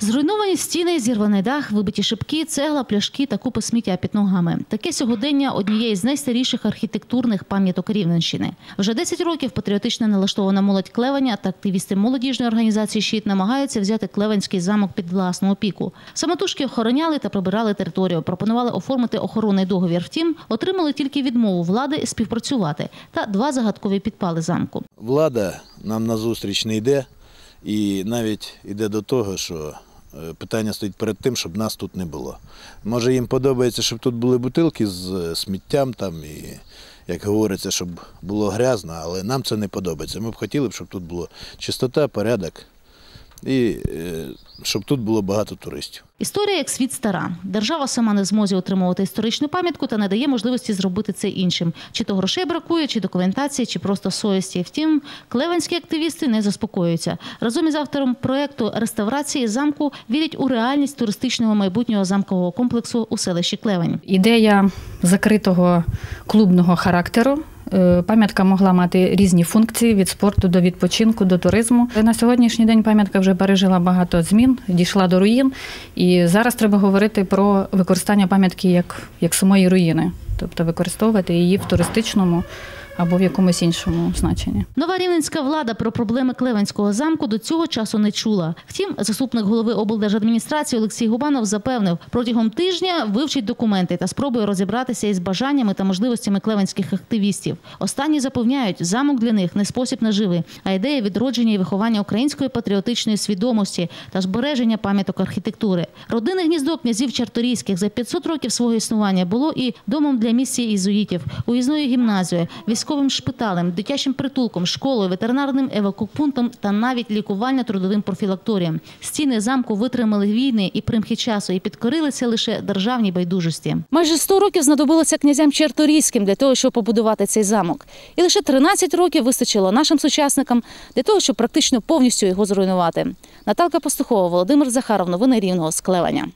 Зруйновані стіни, зірваний дах, вибиті шибки, цегла, пляшки та купи сміття під ногами. Таке сьогодення однієї з найстаріших архітектурних пам'яток Рівненщини. Вже 10 років патріотично налаштована молодь Клевеня та активісти молодіжної організації «Щит» намагаються взяти Клевенський замок під власну опіку. Самотужки охороняли та прибирали територію, пропонували оформити охоронний договір. Втім, отримали тільки відмову влади співпрацювати та два загадкові підпали замку. Влада нам назустріч не йде і навіть йде до того, що питання стоїть перед тим, щоб нас тут не було. Може їм подобається, щоб тут були бутилки з е, сміттям там і, як говориться, щоб було грязно, але нам це не подобається. Ми б хотіли, щоб тут була чистота, порядок і е, щоб тут було багато туристів. Історія як світ стара. Держава сама не в змозі отримувати історичну пам'ятку та не дає можливості зробити це іншим. Чи то грошей бракує, чи документації, чи просто совісті. Втім, клевенські активісти не заспокоюються. Разом із автором проекту реставрації замку вірять у реальність туристичного майбутнього замкового комплексу у селищі Клевень. Ідея закритого клубного характеру. Е, Пам'ятка могла мати різні функції від спорту до відпочинку, до туризму. На сьогоднішній день пам'ятка вже пережила багато змін, дійшла до руїн. І зараз треба говорити про використання пам'ятки як, як самої руїни, тобто використовувати її в туристичному або в якомусь іншому значенні. Нова рівненська влада про проблеми Клевенського замку до цього часу не чула. Втім, заступник голови облдержадміністрації Олексій Губанов запевнив, протягом тижня вивчить документи та спробує розібратися із бажаннями та можливостями клевенських активістів. Останні запевняють, замок для них не спосіб наживи, а ідея відродження і виховання української патріотичної свідомості та збереження пам'яток архітектури. Родинне гніздо князів Чарторійських за 500 років свого існування було і домом для місії ізуїтів, уїзною гімназією, військовим шпиталем, дитячим притулком, школою, ветеринарним евакопунктом та навіть лікувально-трудовим профілакторієм. Стіни замку витримали війни і примхи часу і підкорилися лише державній байдужості. Майже 100 років знадобилося князям Чарторійським для того, щоб побудувати цей замок. І лише 13 років вистачило нашим сучасникам для того, щоб практично повністю його зруйнувати. Наталка Пастухова, Володимир Захаров, новини Рівного з Клеваня.